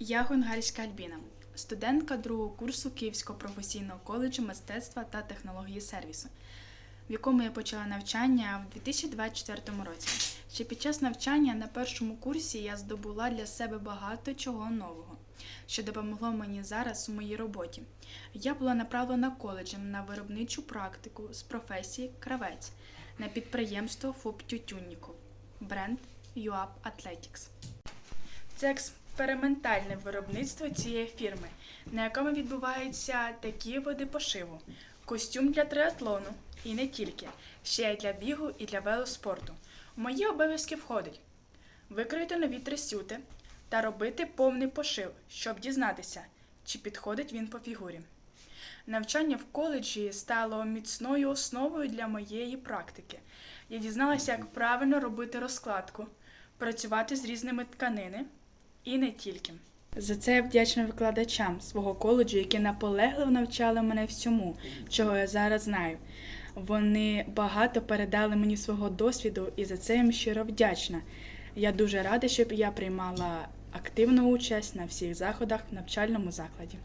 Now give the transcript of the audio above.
Я Гонгарська Альбіна, студентка другого курсу Київського професійного коледжу мистецтва та технології сервісу, в якому я почала навчання в 2024 році. Ще під час навчання на першому курсі я здобула для себе багато чого нового, що допомогло мені зараз у моїй роботі. Я була направлена коледжем на виробничу практику з професії кравець на підприємство ФОП Тютюнніков, бренд UAP Athletics. Це експериментальне виробництво цієї фірми, на якому відбуваються такі види пошиву: костюм для триатлону і не тільки, ще й для бігу і для велоспорту. У мої обов'язки входить викроїти нові тресюти та робити повний пошив, щоб дізнатися, чи підходить він по фігурі. Навчання в коледжі стало міцною основою для моєї практики. Я дізналася, як правильно робити розкладку, працювати з різними тканини і не тільки. За це я вдячна викладачам свого коледжу, які наполегливо навчали мене всьому, чого я зараз знаю. Вони багато передали мені свого досвіду, і за це їм щиро вдячна. Я дуже рада, щоб я приймала активну участь на всіх заходах в навчальному закладі.